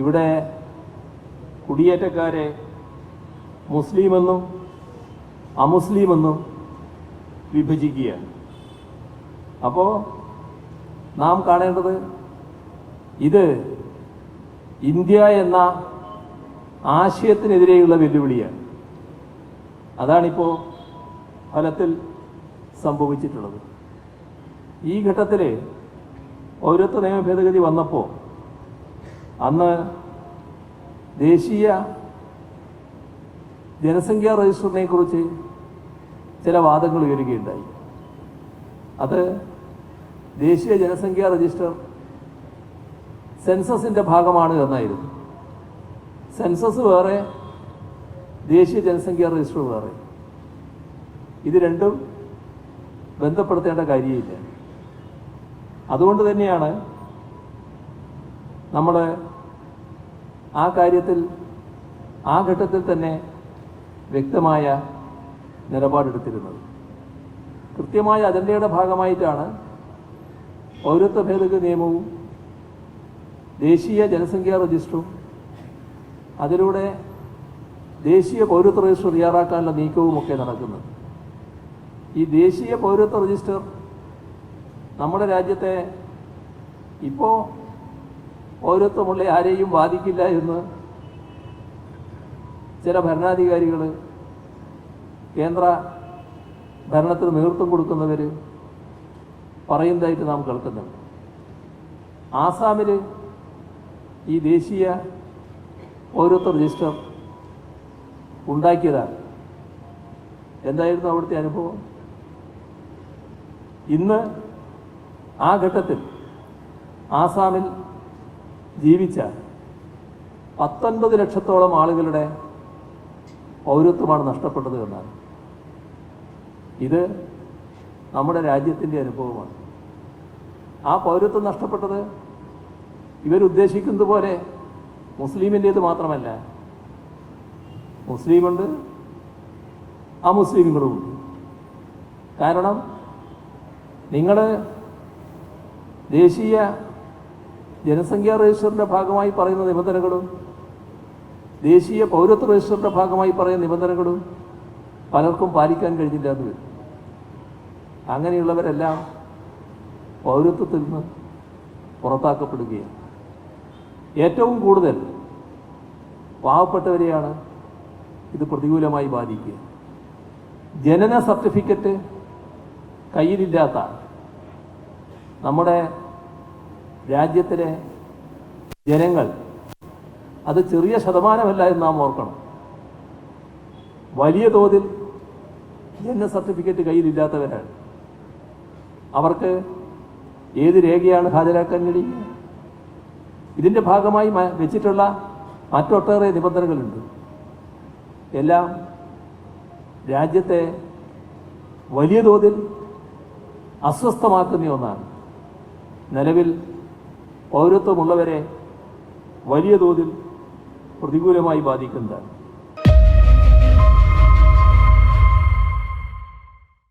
ഇവിടെ കുടിയേറ്റക്കാരെ മുസ്ലിമെന്നും അമുസ്ലിമെന്നും വിഭജിക്കുകയാണ്. അപ്പോൾ നാം കാണേണ്ടത് ഇത് ഇന്ത്യ എന്ന ആശയത്തിനെതിരെയുള്ള വെല്ലുവിളിയാണ്. അതാണിപ്പോൾ ഫലത്തിൽ സംഭവിച്ചിട്ടുള്ളത്. ഈ ഘട്ടത്തിൽ പൗരത്വ നിയമ ഭേദഗതി വന്നപ്പോൾ അന്ന് ദേശീയ ജനസംഖ്യാ രജിസ്റ്ററിനെ കുറിച്ച് ചില വാദങ്ങൾ ഉയരുകയുണ്ടായി. അത് ദേശീയ ജനസംഖ്യാ രജിസ്റ്റർ സെൻസസിന്റെ ഭാഗമാണ് എന്നായിരുന്നു. സെൻസസ് വേറെ ദേശീയ ജനസംഖ്യാ രജിസ്റ്റർ വേറെ. ഇത് രണ്ടും ബന്ധപ്പെടുത്തേണ്ട കാര്യമില്ല. അതുകൊണ്ട് തന്നെയാണ് നമ്മൾ ആ കാര്യത്തിൽ ആ ഘട്ടത്തിൽ തന്നെ വ്യക്തമായ നിലപാടെടുത്തിരുന്നത്. കൃത്യമായ അജണ്ടയുടെ ഭാഗമായിട്ടാണ് പൗരത്വ ഭേദഗതി നിയമവും ദേശീയ ജനസംഖ്യാ രജിസ്റ്ററും അതിലൂടെ ദേശീയ പൗരത്വ രജിസ്റ്റർ തയ്യാറാക്കാനുള്ള നീക്കവുമൊക്കെ നടക്കുന്നത്. ഈ ദേശീയ പൗരത്വ രജിസ്റ്റർ നമ്മുടെ രാജ്യത്തെ ഇപ്പോൾ പൗരത്വമുള്ള ആരെയും ബാധിക്കില്ല എന്ന് ചില ഭരണാധികാരികൾ കേന്ദ്ര ഭരണത്തിന് നേതൃത്വം കൊടുക്കുന്നവർ പറയുന്നതായിട്ട് നാം കേൾക്കുന്നുണ്ട്. ആസാമിൽ ഈ ദേശീയ പൗരത്വ രജിസ്റ്റർ ഉണ്ടാക്കിയതാണ്. എന്തായിരുന്നു അവിടുത്തെ അനുഭവം? ഇന്ന് ആ ഘട്ടത്തിൽ ആസാമിൽ ജീവിച്ച പത്തൊൻപത് ലക്ഷത്തോളം ആളുകളുടെ പൗരത്വമാണ് നഷ്ടപ്പെട്ടത് എന്നാണ്. ഇത് നമ്മുടെ രാജ്യത്തിന്റെ അനുഭവമാണ്. ആ പൗരത്വം നഷ്ടപ്പെട്ടത് ഇവരുദ്ദേശിക്കുന്നത് പോലെ മുസ്ലിമിന്റേത് മാത്രമല്ല. മുസ്ലിമുണ്ട് അമുസ്ലിമുകളുമുണ്ട്. കാരണം നിങ്ങൾ ദേശീയ ജനസംഖ്യാ രജിസ്റ്ററിന്റെ ഭാഗമായി പറയുന്ന നിബന്ധനകളും ദേശീയ പൗരത്വ രജിസ്റ്ററിന്റെ ഭാഗമായി പറയുന്ന നിബന്ധനകളും പലർക്കും പാലിക്കാൻ കഴിഞ്ഞില്ല എന്ന് വരും. അങ്ങനെയുള്ളവരെല്ലാം പൗരത്വത്തിൽ നിന്ന് പുറത്താക്കപ്പെടുകയാണ്. ഏറ്റവും കൂടുതൽ പാവപ്പെട്ടവരെയാണ് ഇത് പ്രതികൂലമായി ബാധിക്കുക. ജനന സർട്ടിഫിക്കറ്റ് കയ്യിലില്ലാത്ത നമ്മുടെ രാജ്യത്തിലെ ജനങ്ങൾ അത് ചെറിയ ശതമാനമല്ല എന്ന് നാം ഓർക്കണം. വലിയ തോതിൽ ജനന സർട്ടിഫിക്കറ്റ് കയ്യിലില്ലാത്തവരാണ്. അവർക്ക് ഏത് രേഖയാണ് ഹാജരാക്കാൻ കഴിയുക? ഇതിന്റെ ഭാഗമായി വെച്ചിട്ടുള്ള മറ്റൊട്ടേറെ നിബന്ധനകളുണ്ട്. എല്ലാം രാജ്യത്തെ വലിയ തോതിൽ അസ്വസ്ഥമാക്കുന്ന ഒന്നാണ്. നിലവിൽ പൗരത്വമുള്ളവരെ വലിയ തോതിൽ പ്രതികൂലമായി ബാധിക്കുന്നതാണ്.